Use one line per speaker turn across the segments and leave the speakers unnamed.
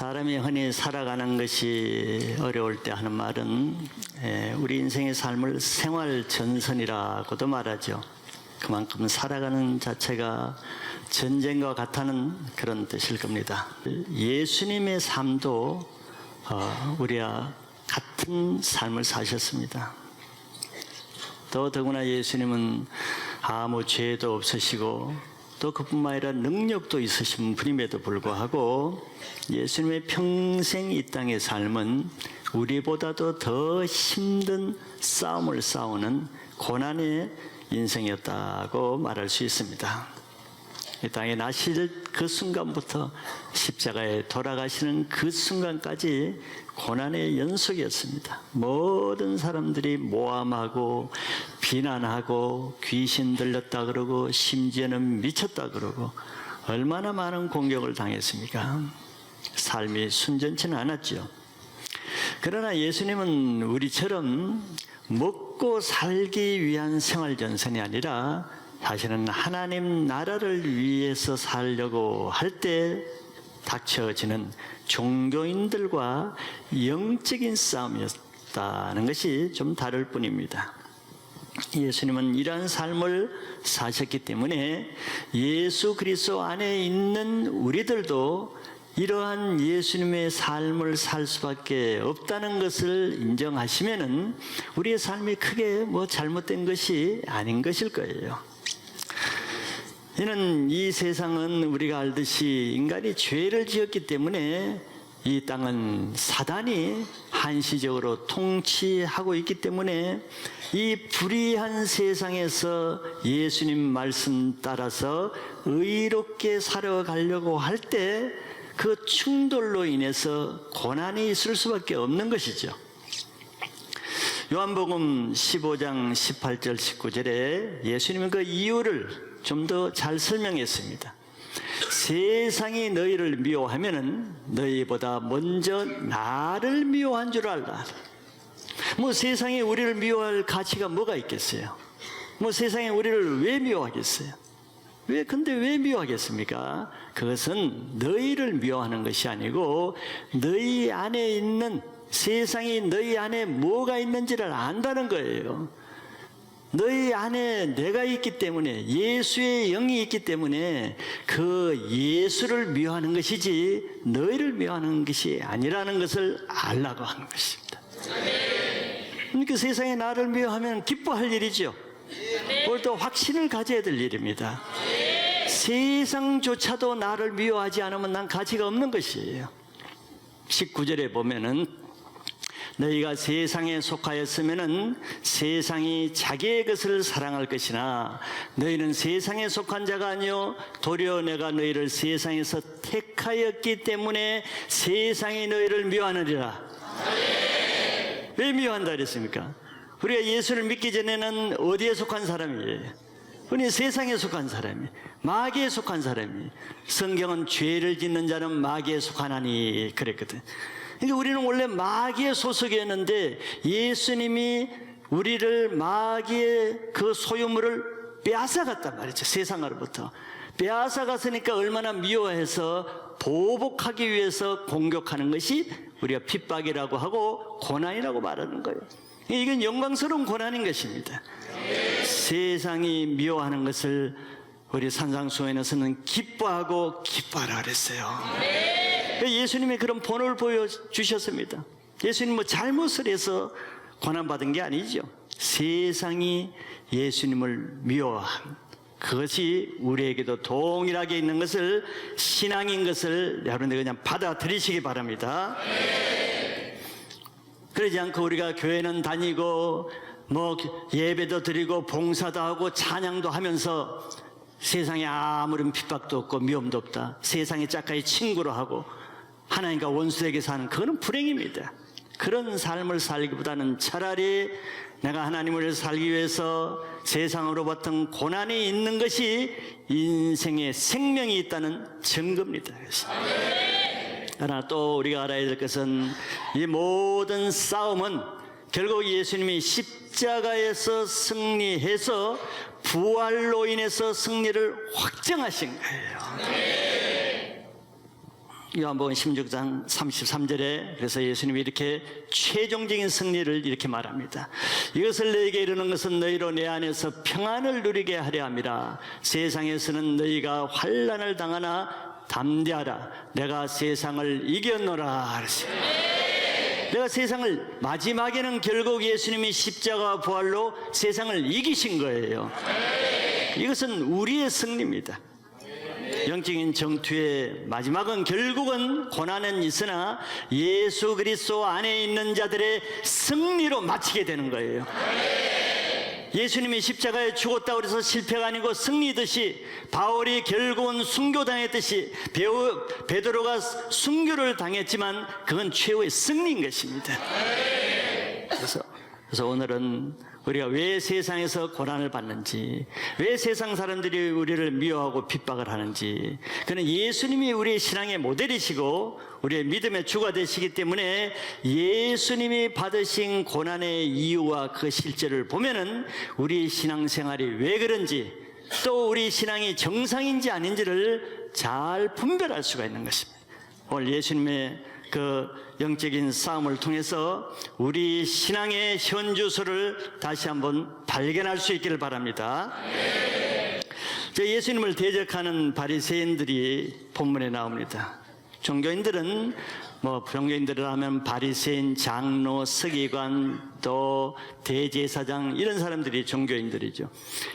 사람이 흔히 살아가는 것이 어려울 때 하는 말은 에, 우리 인생의 삶을 생활 전선이라고도 말하죠. 그만큼 살아가는 자체가 전쟁과 같다는 그런 뜻일 겁니다. 예수님의 삶도 어, 우리와 같은 삶을 사셨습니다. 또 더구나 예수님은 아무 죄도 없으시고 또 그뿐만 아니라 능력도 있으신 분임에도 불구하고 예수님의 평생 이 땅의 삶은 우리보다도 더 힘든 싸움을 싸우는 고난의 인생이었다고 말할 수 있습니다. 이 땅에 나실 그 순간부터 십자가에 돌아가시는 그 순간까지 고난의 연속이었습니다. 모든 사람들이 모함하고 비난하고 귀신 들렸다 그러고 심지어는 미쳤다 그러고 얼마나 많은 공격을 당했습니까? 삶이 순전치는 않았죠. 그러나 예수님은 우리처럼 먹고 살기 위한 생활 전선이 아니라 사실은 하나님 나라를 위해서 살려고 할 때 닥쳐지는 종교인들과 영적인 싸움이었다는 것이 좀 다를 뿐입니다. 예수님은 이러한 삶을 사셨기 때문에 예수 그리스도 안에 있는 우리들도 이러한 예수님의 삶을 살 수밖에 없다는 것을 인정하시면은 우리의 삶이 크게 뭐 잘못된 것이 아닌 것일 거예요. 이는 이 세상은 우리가 알듯이 인간이 죄를 지었기 때문에 이 땅은 사단이 한시적으로 통치하고 있기 때문에 이 불의한 세상에서 예수님 말씀 따라서 의롭게 살아가려고 할 때 그 충돌로 인해서 고난이 있을 수밖에 없는 것이죠. 요한복음 15장 18절 19절에 예수님은 그 이유를 좀 더 잘 설명했습니다. 세상이 너희를 미워하면은 너희보다 먼저 나를 미워한 줄 알라. 뭐 세상에 우리를 미워할 가치가 뭐가 있겠어요? 뭐 세상에 우리를 왜 미워하겠어요? 왜 근데 왜 미워하겠습니까? 그것은 너희를 미워하는 것이 아니고 너희 안에 있는 세상이 너희 안에 뭐가 있는지를 안다는 거예요. 너희 안에 내가 있기 때문에 예수의 영이 있기 때문에 그 예수를 미워하는 것이지 너희를 미워하는 것이 아니라는 것을 알라고 하는 것입니다. 그러니까 세상에 나를 미워하면 기뻐할 일이죠. 또 확신을 가져야 될 일입니다. 세상조차도 나를 미워하지 않으면 난 가치가 없는 것이에요. 19절에 보면은 너희가 세상에 속하였으면은 세상이 자기의 것을 사랑할 것이나 너희는 세상에 속한 자가 아니요 도리어 내가 너희를 세상에서 택하였기 때문에 세상이 너희를 미워하느니라. 왜 미워한다 그랬습니까? 우리가 예수를 믿기 전에는 어디에 속한 사람이에요? 우리 세상에 속한 사람이, 마귀에 속한 사람이. 성경은 죄를 짓는 자는 마귀에 속하나니 그랬거든. 그러니까 우리는 원래 마귀의 소속이었는데 예수님이 우리를 마귀의 그 소유물을 빼앗아갔단 말이죠. 세상으로부터. 빼앗아갔으니까 얼마나 미워해서 보복하기 위해서 공격하는 것이 우리가 핍박이라고 하고 고난이라고 말하는 거예요. 이건 영광스러운 고난인 것입니다. 세상이 미워하는 것을 우리 산상수에서는 기뻐하고 기뻐하라 그랬어요. 예수님이 그런 본을 보여주셨습니다. 예수님 뭐 잘못을 해서 고난받은 게 아니죠. 세상이 예수님을 미워함. 그것이 우리에게도 동일하게 있는 것을 신앙인 것을 여러분들 그냥 받아들이시기 바랍니다. 그러지 않고 우리가 교회는 다니고 뭐 예배도 드리고 봉사도 하고 찬양도 하면서 세상에 아무런 핍박도 없고 미움도 없다. 세상에 짝까지 친구로 하고 하나님과 원수에게 사는 그거는 불행입니다. 그런 삶을 살기보다는 차라리 내가 하나님을 살기 위해서 세상으로부터 고난이 있는 것이 인생의 생명이 있다는 증거입니다. 그러나 또 우리가 알아야 될 것은 이 모든 싸움은 결국 예수님이 십자가에서 승리해서 부활로 인해서 승리를 확정하신 거예요. 요한복음 16장 33절에 그래서 예수님이 이렇게 최종적인 승리를 이렇게 말합니다. 이것을 너에게 이르는 것은 너희로 내 안에서 평안을 누리게 하려 함이라. 세상에서는 너희가 환난을 당하나 담대하라. 내가 세상을 이겼노라. 그랬어요. 내가 세상을 마지막에는 결국 예수님이 십자가 부활로 세상을 이기신 거예요. 이것은 우리의 승리입니다. 영적인 정투의 마지막은 결국은 고난은 있으나 예수 그리스도 안에 있는 자들의 승리로 마치게 되는 거예요. 예수님이 십자가에 죽었다고 해서 실패가 아니고 승리듯이 바울이 결국은 순교당했듯이 베오, 베드로가 순교를 당했지만 그건 최후의 승리인 것입니다. 그래서, 그래서 오늘은 우리가 왜 세상에서 고난을 받는지, 왜 세상 사람들이 우리를 미워하고 핍박을 하는지, 그는 예수님이 우리의 신앙의 모델이시고 우리의 믿음의 주가 되시기 때문에 예수님이 받으신 고난의 이유와 그 실제를 보면은 우리 신앙생활이 왜 그런지 또 우리 신앙이 정상인지 아닌지를 잘 분별할 수가 있는 것입니다. 오늘 예수님의 그 영적인 싸움을 통해서 우리 신앙의 현주소를 다시 한번 발견할 수 있기를 바랍니다. 저 예수님을 대적하는 바리새인들이 본문에 나옵니다. 종교인들은 뭐 종교인들을 하면 바리새인, 장로, 서기관, 또 대제사장 이런 사람들이 종교인들이죠.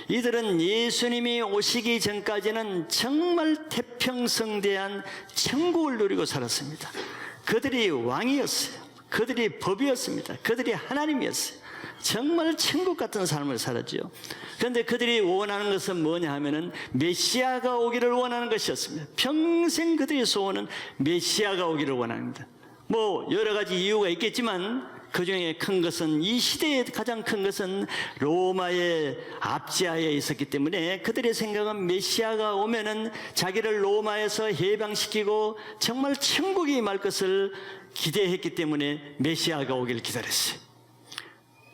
이들은 예수님이 오시기 전까지는 정말 태평성대한 천국을 누리고 살았습니다. 그들이 왕이었어요. 그들이 법이었습니다. 그들이 하나님이었어요. 정말 천국 같은 삶을 살았죠. 그런데 그들이 원하는 것은 뭐냐 하면은 메시아가 오기를 원하는 것이었습니다. 평생 그들의 소원은 메시아가 오기를 원합니다. 뭐 여러 가지 이유가 있겠지만 그 중에 큰 것은 이 시대에 가장 큰 것은 로마의 압제하에 있었기 때문에 그들의 생각은 메시아가 오면은 자기를 로마에서 해방시키고 정말 천국이 임할 것을 기대했기 때문에 메시아가 오기를 기다렸어요.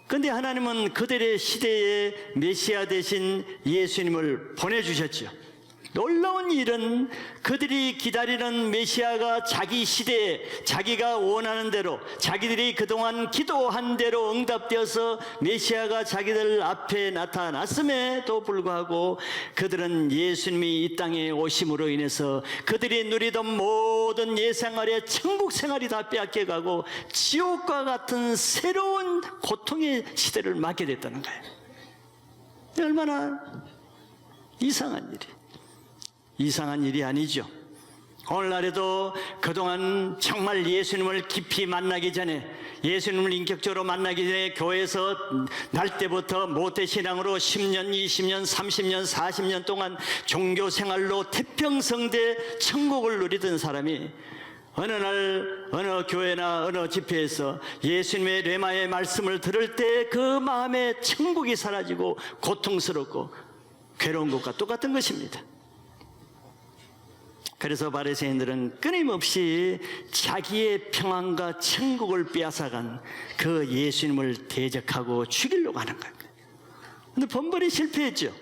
근데 하나님은 그들의 시대에 메시아 대신 예수님을 보내주셨죠. 놀라운 일은 그들이 기다리는 메시아가 자기 시대에 자기가 원하는 대로 자기들이 그동안 기도한 대로 응답되어서 메시아가 자기들 앞에 나타났음에도 불구하고 그들은 예수님이 이 땅에 오심으로 인해서 그들이 누리던 모든 예생활의 천국 생활이 다 빼앗겨가고 지옥과 같은 새로운 고통의 시대를 맞게 됐다는 거예요. 얼마나 이상한 일이. 이상한 일이 아니죠. 오늘날에도 그동안 정말 예수님을 깊이 만나기 전에 예수님을 인격적으로 만나기 전에 교회에서 날 때부터 모태신앙으로 10년, 20년, 30년, 40년 동안 종교 생활로 태평성대 천국을 누리던 사람이 어느 날 어느 교회나 어느 집회에서 예수님의 레마의 말씀을 들을 때 그 마음에 천국이 사라지고 고통스럽고 괴로운 것과 똑같은 것입니다. 그래서 바리새인들은 끊임없이 자기의 평안과 천국을 빼앗아간 그 예수님을 대적하고 죽이려고 하는 겁니다. 근데 번번이 실패했죠.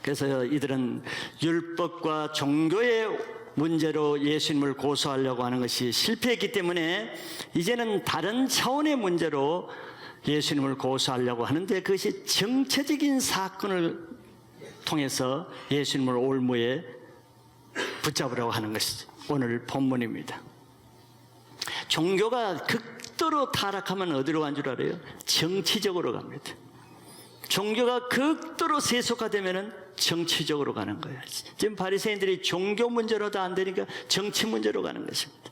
그래서 이들은 율법과 종교의 문제로 예수님을 고소하려고 하는 것이 실패했기 때문에 이제는 다른 차원의 문제로 예수님을 고소하려고 하는데 그것이 정체적인 사건을 통해서 예수님을 올무에 붙잡으려고 하는 것이 오늘 본문입니다. 종교가 극도로 타락하면 어디로 간 줄 알아요? 정치적으로 갑니다. 종교가 극도로 세속화되면은 정치적으로 가는 거예요. 지금 바리새인들이 종교 문제로도 안 되니까 정치 문제로 가는 것입니다.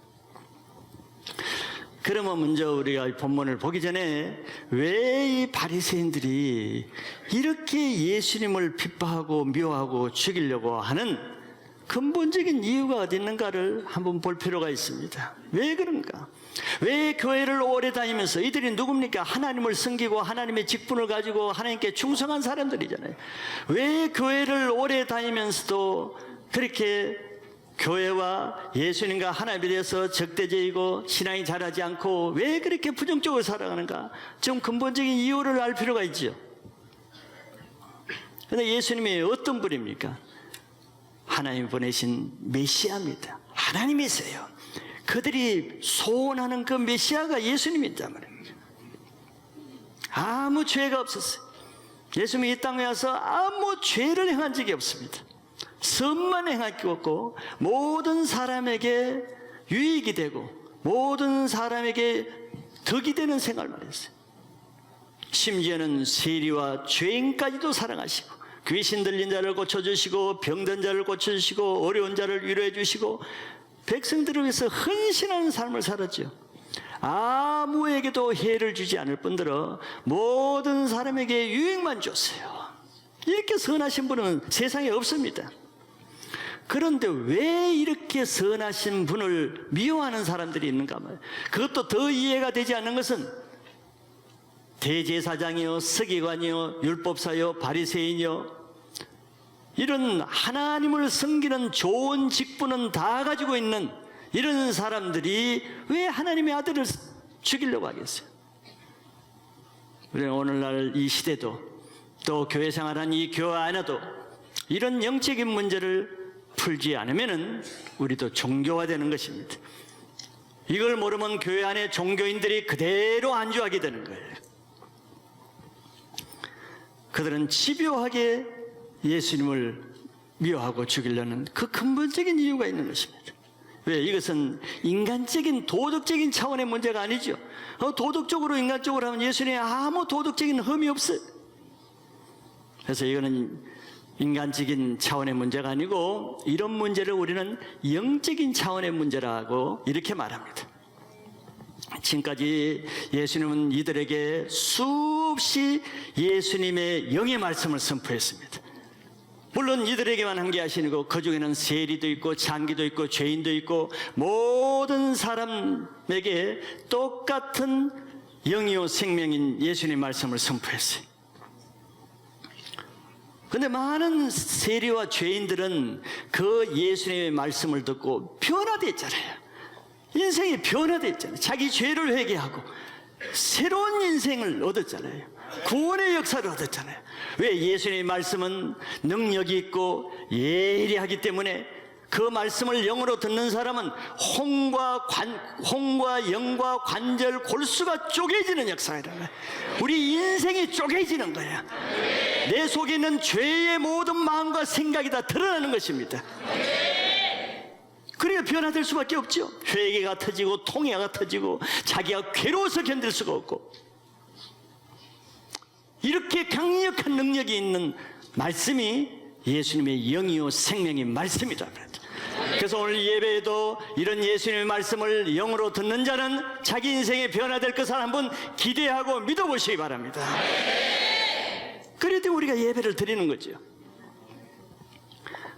그러면 먼저 우리가 이 본문을 보기 전에 왜 이 바리새인들이 이렇게 예수님을 핍박하고 미워하고 죽이려고 하는 근본적인 이유가 어디 있는가를 한번 볼 필요가 있습니다. 왜 그런가? 왜 교회를 오래 다니면서 이들이 누굽니까? 하나님을 섬기고 하나님의 직분을 가지고 하나님께 충성한 사람들이잖아요. 왜 교회를 오래 다니면서도 그렇게 교회와 예수님과 하나님에 대해서 적대적이고 신앙이 자라지 않고 왜 그렇게 부정적으로 살아가는가? 좀 근본적인 이유를 알 필요가 있죠. 근데 예수님이 어떤 분입니까? 하나님 보내신 메시아입니다. 하나님이세요. 그들이 소원하는 그 메시아가 예수님이단 말입니다. 아무 죄가 없었어요. 예수님이 이 땅에 와서 아무 죄를 행한 적이 없습니다. 선만 없고 모든 사람에게 유익이 되고 모든 사람에게 덕이 되는 생활만 했어요. 심지어는 세리와 죄인까지도 사랑하시고 귀신 들린 자를 고쳐주시고 병든 자를 고쳐주시고 어려운 자를 위로해 주시고 백성들을 위해서 헌신하는 삶을 살았죠. 아무에게도 해를 주지 않을 뿐더러 모든 사람에게 유익만 줬어요. 이렇게 선하신 분은 세상에 없습니다. 그런데 왜 이렇게 선하신 분을 미워하는 사람들이 있는가 말이에요. 그것도 더 이해가 되지 않는 것은 대제사장이요, 서기관이요, 율법사요, 바리새인이요, 이런 하나님을 섬기는 좋은 직분은 다 가지고 있는 이런 사람들이 왜 하나님의 아들을 죽이려고 하겠어요? 우리는 오늘날 이 시대도 또 교회 생활한 이 교회 안에도 이런 영적인 문제를 풀지 않으면은 우리도 종교화되는 것입니다. 이걸 모르면 교회 안에 종교인들이 그대로 안주하게 되는 거예요. 그들은 집요하게 예수님을 미워하고 죽이려는 그 근본적인 이유가 있는 것입니다. 왜? 이것은 인간적인 도덕적인 차원의 문제가 아니죠. 어, 도덕적으로 인간적으로 하면 예수님에 아무 도덕적인 흠이 없어요. 그래서 이거는 인간적인 차원의 문제가 아니고 이런 문제를 우리는 영적인 차원의 문제라고 이렇게 말합니다. 지금까지 예수님은 이들에게 수없이 예수님의 영의 말씀을 선포했습니다. 물론 이들에게만 한게 아니고 그 중에는 세리도 있고 장기도 있고 죄인도 있고 모든 사람에게 똑같은 영이요 생명인 예수님 말씀을 선포했어요. 근데 많은 세리와 죄인들은 그 예수님의 말씀을 듣고 변화됐잖아요. 인생이 변화됐잖아요. 자기 죄를 회개하고 새로운 인생을 얻었잖아요. 구원의 역사를 얻었잖아요. 왜 예수님의 말씀은 능력이 있고 예리하기 때문에 그 말씀을 영으로 듣는 사람은 홍과 관, 홍과 영과 관절, 골수가 쪼개지는 역사이라. 우리 인생이 쪼개지는 거야. 내 속에 있는 죄의 모든 마음과 생각이 다 드러나는 것입니다. 그래야 변화될 수밖에 없죠. 회개가 터지고 통해가 터지고 자기가 괴로워서 견딜 수가 없고 이렇게 강력한 능력이 있는 말씀이 예수님의 영이요 생명인 말씀이다. 그래서 오늘 예배에도 이런 예수님의 말씀을 영으로 듣는 자는 자기 인생에 변화될 것을 한번 기대하고 믿어보시기 바랍니다. 그래도 우리가 예배를 드리는 거죠.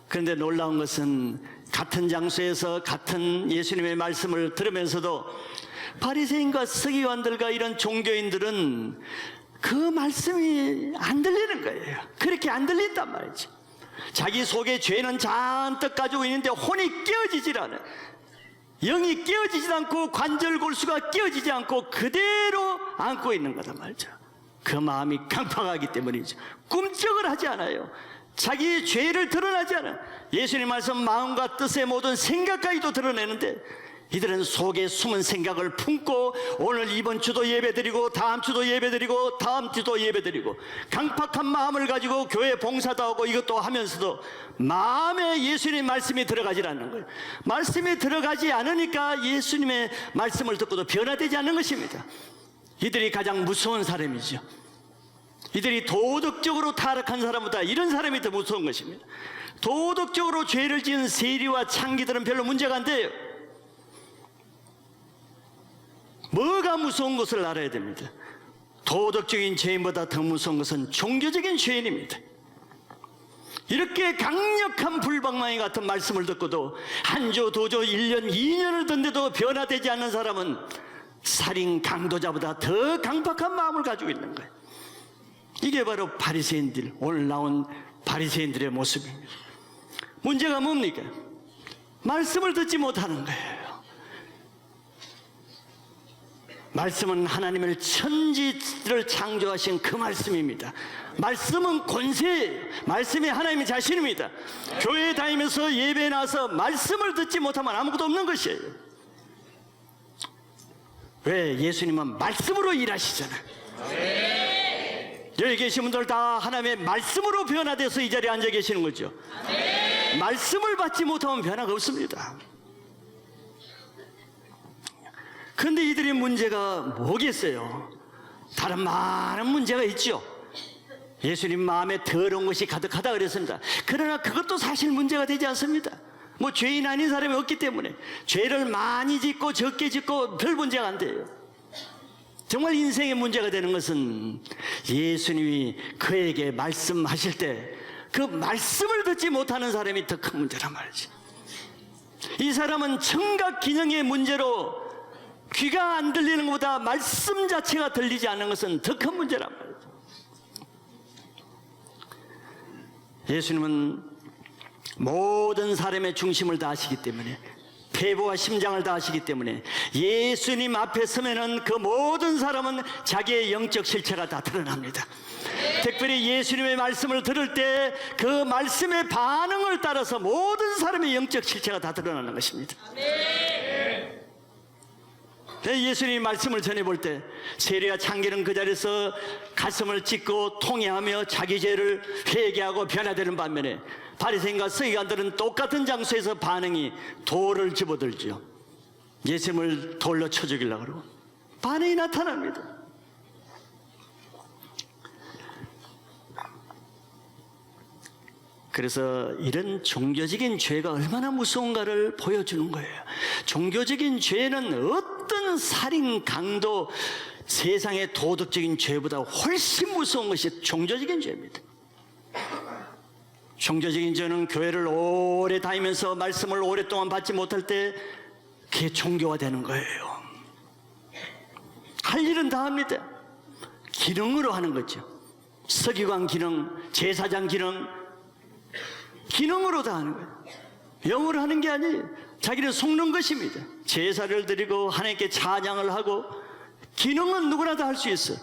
그런데 놀라운 것은 같은 장소에서 같은 예수님의 말씀을 들으면서도 바리새인과 서기관들과 이런 종교인들은 그 말씀이 안 들리는 거예요. 그렇게 안 들린단 말이죠. 자기 속에 죄는 잔뜩 가지고 있는데 혼이 깨어지질 않아요. 영이 깨어지지 않고 관절 골수가 깨어지지 않고 그대로 안고 있는 거단 말이죠. 그 마음이 강팍하기 때문이죠. 꿈쩍을 하지 않아요. 자기의 죄를 드러나지 않아. 예수님 말씀 마음과 뜻의 모든 생각까지도 드러내는데 이들은 속에 숨은 생각을 품고 오늘 이번 주도 예배드리고 다음 주도 예배드리고 다음 주도 예배드리고 강팍한 마음을 가지고 교회 봉사도 하고 이것도 하면서도 마음에 예수님 말씀이 들어가질 않는 거예요. 말씀이 들어가지 않으니까 예수님의 말씀을 듣고도 변화되지 않는 것입니다. 이들이 가장 무서운 사람이죠. 이들이 도덕적으로 타락한 사람보다 이런 사람이 더 무서운 것입니다. 도덕적으로 죄를 지은 세리와 창기들은 별로 문제가 안 돼요. 뭐가 무서운 것을 알아야 됩니다. 도덕적인 죄인보다 더 무서운 것은 종교적인 죄인입니다. 이렇게 강력한 불방망이 같은 말씀을 듣고도 한 조, 두 조, 일 년, 이 년을 듣는데도 변화되지 않는 사람은 살인 강도자보다 더 강박한 마음을 가지고 있는 거예요. 이게 바로 바리새인들 오늘 나온 바리새인들의 모습입니다. 문제가 뭡니까? 말씀을 듣지 못하는 거예요. 말씀은 하나님을 천지를 창조하신 그 말씀입니다. 말씀은 권세예요. 말씀이 하나님의 자신입니다. 교회에 다니면서 예배에 나와서 말씀을 듣지 못하면 아무것도 없는 것이에요. 왜? 예수님은 말씀으로 일하시잖아요. 여기 계신 분들 다 하나님의 말씀으로 변화돼서 이 자리에 앉아 계시는 거죠. 말씀을 받지 못하면 변화가 없습니다. 그런데 이들의 문제가 뭐겠어요? 다른 많은 문제가 있죠. 예수님 마음에 더러운 것이 가득하다 그랬습니다. 그러나 그것도 사실 문제가 되지 않습니다. 뭐 죄인 아닌 사람이 없기 때문에 죄를 많이 짓고 적게 짓고 별 문제가 안 돼요. 정말 인생의 문제가 되는 것은 예수님이 그에게 말씀하실 때 그 말씀을 듣지 못하는 사람이 더 큰 문제란 말이지. 이 사람은 청각 기능의 문제로 귀가 안 들리는 것보다 말씀 자체가 들리지 않는 것은 더 큰 문제란 말이죠. 예수님은 모든 사람의 중심을 다하시기 때문에 폐부와 심장을 다하시기 때문에 예수님 앞에 서면은 그 모든 사람은 자기의 영적 실체가 다 드러납니다. 특별히 예수님의 말씀을 들을 때 그 말씀의 반응을 따라서 모든 사람의 영적 실체가 다 드러나는 것입니다. 네, 예수님 말씀을 전해볼 때 세리와 창기는 그 자리에서 가슴을 찢고 통회하며 자기 죄를 회개하고 변화되는 반면에 바리새인과 서기관들은 똑같은 장소에서 반응이 돌을 집어들죠. 예수님을 돌로 쳐 죽이려고 그러고 반응이 나타납니다. 그래서 이런 종교적인 죄가 얼마나 무서운가를 보여주는 거예요. 종교적인 죄는 어떤 살인 강도 세상의 도덕적인 죄보다 훨씬 무서운 것이 종교적인 죄입니다. 종교적인 죄는 교회를 오래 다니면서 말씀을 오랫동안 받지 못할 때 그게 종교가 되는 거예요. 할 일은 다 합니다. 기능으로 하는 거죠. 서기관 기능, 제사장 기능, 기능으로 다 하는 거예요. 영어로 하는 게 아니에요. 자기는 속는 것입니다. 제사를 드리고 하나님께 찬양을 하고 기능은 누구나 다 할 수 있어요.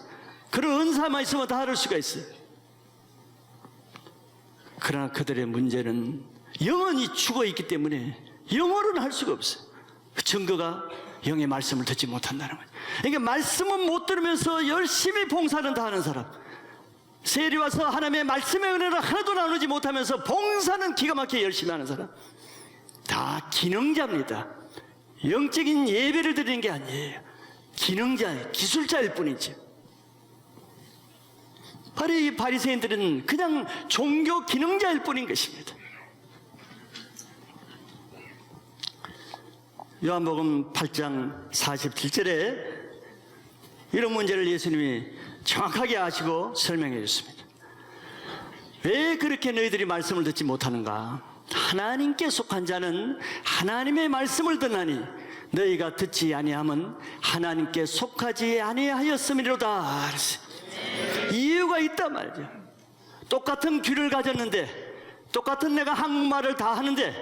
그런 은사만 있으면 다 할 수가 있어요. 그러나 그들의 문제는 영원히 죽어 있기 때문에 영어로는 할 수가 없어요. 그 증거가 영의 말씀을 듣지 못한다는 거예요. 그러니까 말씀은 못 들으면서 열심히 봉사는 다 하는 사람. 세리 와서 하나님의 말씀의 은혜를 하나도 나누지 못하면서 봉사는 기가 막히게 열심히 하는 사람. 다 기능자입니다. 영적인 예배를 드리는 게 아니에요. 기능자, 기술자일 뿐이지. 바로 이 바리새인들은 그냥 종교 기능자일 뿐인 것입니다. 요한복음 8장 47절에 이런 문제를 예수님이 정확하게 아시고 설명해 줬습니다. 왜 그렇게 너희들이 말씀을 듣지 못하는가? 하나님께 속한 자는 하나님의 말씀을 듣나니 너희가 듣지 아니함은 하나님께 속하지 아니하였음이로다. 이유가 있단 말이죠. 똑같은 귀를 가졌는데 똑같은 내가 한국말을 다 하는데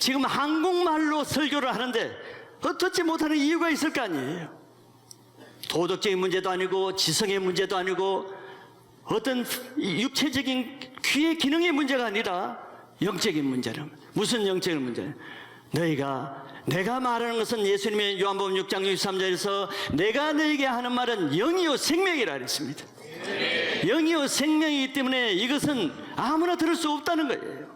지금 한국말로 설교를 하는데 어떻지 못하는 이유가 있을 거 아니에요. 도덕적인 문제도 아니고 지성의 문제도 아니고 어떤 육체적인 귀의 기능의 문제가 아니라 영적인 문제라. 무슨 영적인 문제? 너희가 내가 말하는 것은 예수님의 요한복음 6장 63절에서 내가 너에게 하는 말은 영이요 생명이라 그랬습니다. 영이요 생명이기 때문에 이것은 아무나 들을 수 없다는 거예요.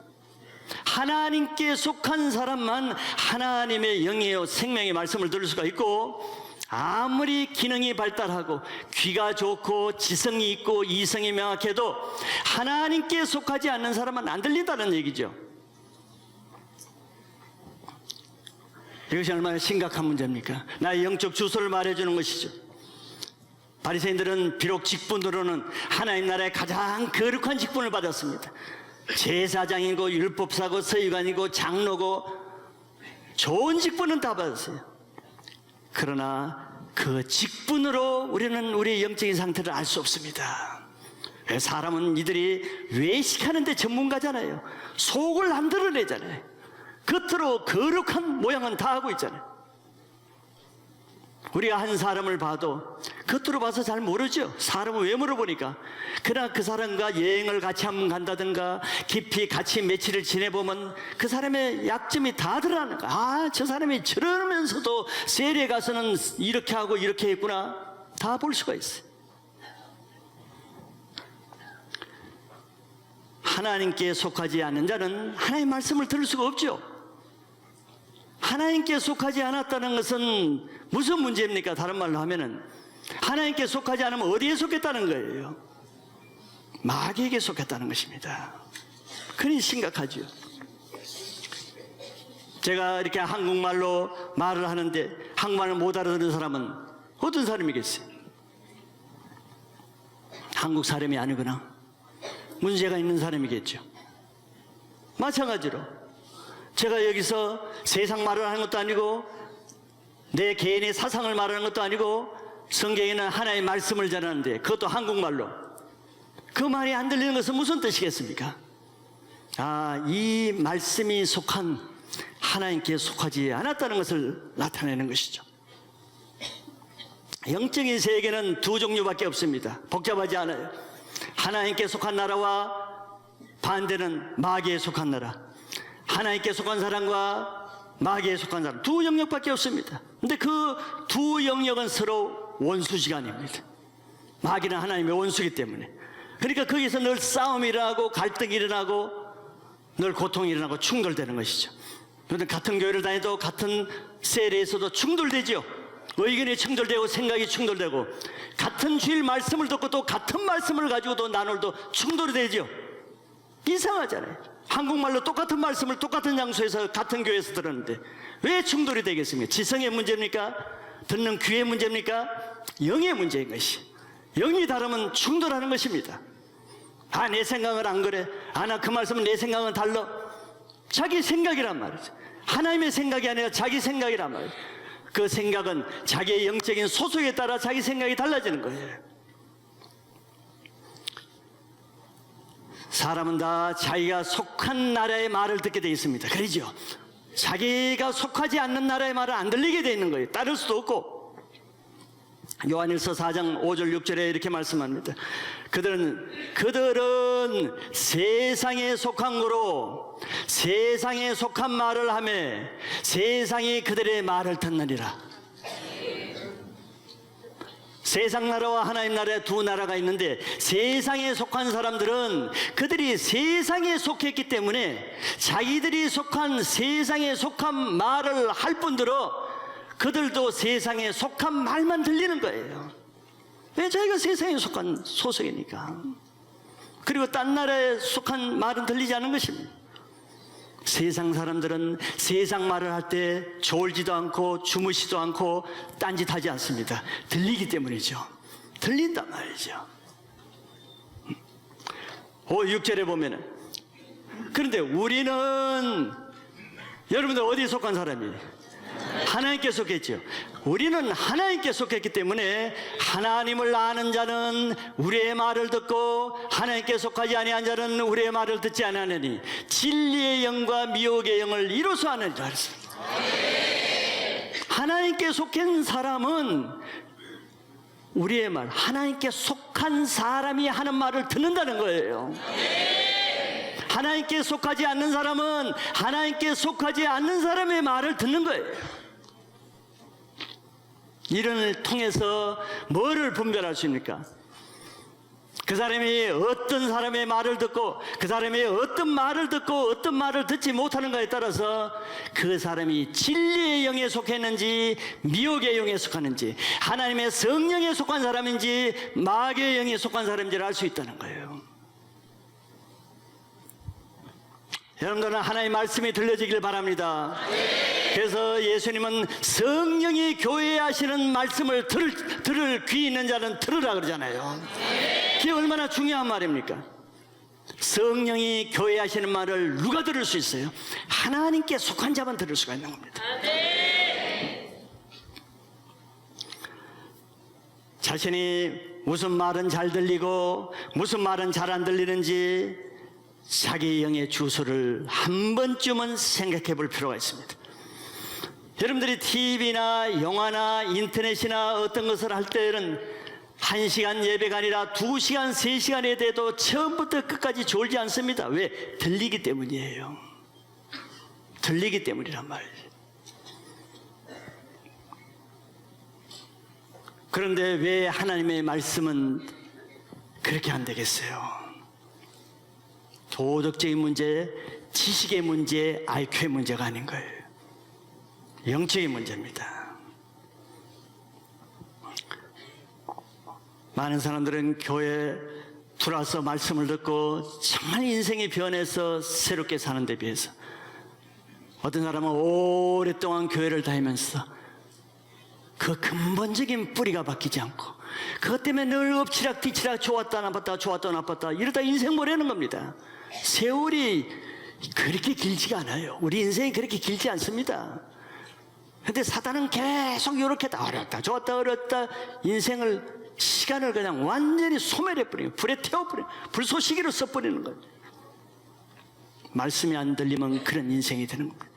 하나님께 속한 사람만 하나님의 영이요 생명의 말씀을 들을 수가 있고 아무리 기능이 발달하고 귀가 좋고 지성이 있고 이성이 명확해도 하나님께 속하지 않는 사람은 안 들린다는 얘기죠. 이것이 얼마나 심각한 문제입니까? 나의 영적 주소를 말해주는 것이죠. 바리새인들은 비록 직분으로는 하나님 나라의 가장 거룩한 직분을 받았습니다. 제사장이고 율법사고 서기관이고 장로고 좋은 직분은 다 받았어요. 그러나 그 직분으로 우리는 우리의 영적인 상태를 알 수 없습니다. 왜 사람은 이들이 외식하는데 전문가잖아요. 속을 안 드러내잖아요. 겉으로 거룩한 모양은 다 하고 있잖아요. 우리가 한 사람을 봐도 겉으로 봐서 잘 모르죠. 사람을 왜 물어보니까. 그러나 그 사람과 여행을 같이 한번 간다든가 깊이 같이 며칠을 지내보면 그 사람의 약점이 다 드러나는 거야. 아, 저 사람이 저러면서도 세례 가서는 이렇게 하고 이렇게 했구나. 다 볼 수가 있어요. 하나님께 속하지 않는 자는 하나님의 말씀을 들을 수가 없죠. 하나님께 속하지 않았다는 것은 무슨 문제입니까? 다른 말로 하면은 하나님께 속하지 않으면 어디에 속했다는 거예요? 마귀에게 속했다는 것입니다. 그니 심각하죠. 제가 이렇게 한국말로 말을 하는데 한국말을 못 알아듣는 사람은 어떤 사람이겠어요? 한국 사람이 아니구나. 문제가 있는 사람이겠죠. 마찬가지로 제가 여기서 세상 말을 하는 것도 아니고 내 개인의 사상을 말하는 것도 아니고 성경에는 하나의 말씀을 전하는데 그것도 한국말로 그 말이 안 들리는 것은 무슨 뜻이겠습니까? 아, 이 말씀이 속한 하나님께 속하지 않았다는 것을 나타내는 것이죠. 영적인 세계는 두 종류밖에 없습니다. 복잡하지 않아요. 하나님께 속한 나라와 반대는 마귀에 속한 나라. 하나님께 속한 사람과 마귀에 속한 사람 두 영역밖에 없습니다. 근데 그 두 영역은 서로 원수지간입니다. 마귀는 하나님의 원수기 때문에. 그러니까 거기서 늘 싸움이 일어나고 갈등이 일어나고 늘 고통이 일어나고 충돌되는 것이죠. 그런데 같은 교회를 다니도 같은 세례에서도 충돌되죠. 의견이 충돌되고 생각이 충돌되고 같은 주일 말씀을 듣고 또 같은 말씀을 가지고도 나눌도 충돌이 되죠. 이상하잖아요. 한국말로 똑같은 말씀을 똑같은 장소에서 같은 교회에서 들었는데 왜 충돌이 되겠습니까? 지성의 문제입니까? 듣는 귀의 문제입니까? 영의 문제인 것이. 영이 다르면 충돌하는 것입니다. 아, 내 생각은 안 그래. 아, 나 그 말씀은 내 생각은 달라. 자기 생각이란 말이죠. 하나님의 생각이 아니라 자기 생각이란 말이죠. 그 생각은 자기의 영적인 소속에 따라 자기 생각이 달라지는 거예요. 사람은 다 자기가 속한 나라의 말을 듣게 돼 있습니다. 그러죠? 자기가 속하지 않는 나라의 말을 안 들리게 돼 있는 거예요. 따를 수도 없고. 요한일서 4장 5절 6절에 이렇게 말씀합니다. 그들은 그들은 세상에 속한 거로 세상에 속한 말을 하며 세상이 그들의 말을 듣느니라. 세상 나라와 하나님 나라의 두 나라가 있는데 세상에 속한 사람들은 그들이 세상에 속했기 때문에 자기들이 속한 세상에 속한 말을 할 뿐더러 그들도 세상에 속한 말만 들리는 거예요. 왜 자기가 세상에 속한 소속이니까. 그리고 딴 나라에 속한 말은 들리지 않는 것입니다. 세상 사람들은 세상 말을 할 때 졸지도 않고 주무시도 않고 딴짓하지 않습니다. 들리기 때문이죠. 들린단 말이죠. 5, 6절에 보면은 그런데 우리는 여러분들 어디에 속한 사람이에요? 하나님께 속했죠. 우리는 하나님께 속했기 때문에 하나님을 아는 자는 우리의 말을 듣고 하나님께 속하지 아니한 자는 우리의 말을 듣지 아니하느니 진리의 영과 미혹의 영을 이로써 아는 줄 알았습니다. 하나님께 속한 사람은 우리의 말, 하나님께 속한 사람이 하는 말을 듣는다는 거예요. 하나님께 속하지 않는 사람은 하나님께 속하지 않는 사람의 말을 듣는 거예요. 이런을 통해서 뭐를 분별할 수 있습니까? 그 사람이 어떤 사람의 말을 듣고 그 사람이 어떤 말을 듣고 어떤 말을 듣지 못하는가에 따라서 그 사람이 진리의 영에 속했는지 미혹의 영에 속하는지 하나님의 성령에 속한 사람인지 마귀의 영에 속한 사람인지를 알 수 있다는 거예요. 여러분들은 하나님의 말씀이 들려지길 바랍니다. 그래서 예수님은 성령이 교회에 하시는 말씀을 들을, 들을 귀 있는 자는 들으라 그러잖아요. 그게 얼마나 중요한 말입니까? 성령이 교회 하시는 말을 누가 들을 수 있어요? 하나님께 속한 자만 들을 수가 있는 겁니다. 자신이 무슨 말은 잘 들리고 무슨 말은 잘 안 들리는지 자기 영의 주소를 한 번쯤은 생각해 볼 필요가 있습니다. 여러분들이 TV나 영화나 인터넷이나 어떤 것을 할 때는 한 시간 예배가 아니라 두 시간, 세 시간에 돼도 처음부터 끝까지 졸지 않습니다. 왜? 들리기 때문이에요. 들리기 때문이란 말이에요. 그런데 왜 하나님의 말씀은 그렇게 안 되겠어요? 도덕적인 문제, 지식의 문제, IQ의 문제가 아닌 거예요. 영적인 문제입니다. 많은 사람들은 교회 들어와서 말씀을 듣고 정말 인생이 변해서 새롭게 사는 데 비해서 어떤 사람은 오랫동안 교회를 다니면서 그 근본적인 뿌리가 바뀌지 않고 그것 때문에 늘 엎치락 뒤치락 좋았다 나빴다 좋았다 나빴다 이러다 인생 보내는 겁니다. 세월이 그렇게 길지가 않아요. 우리 인생이 그렇게 길지 않습니다. 근데 사단은 계속 이렇게 다 어렵다 좋았다 어렵다 인생을 시간을 그냥 완전히 소멸해 버리고 불에 태워 버려 불쏘시개로 써버리는 거죠. 말씀이 안 들리면 그런 인생이 되는 겁니다.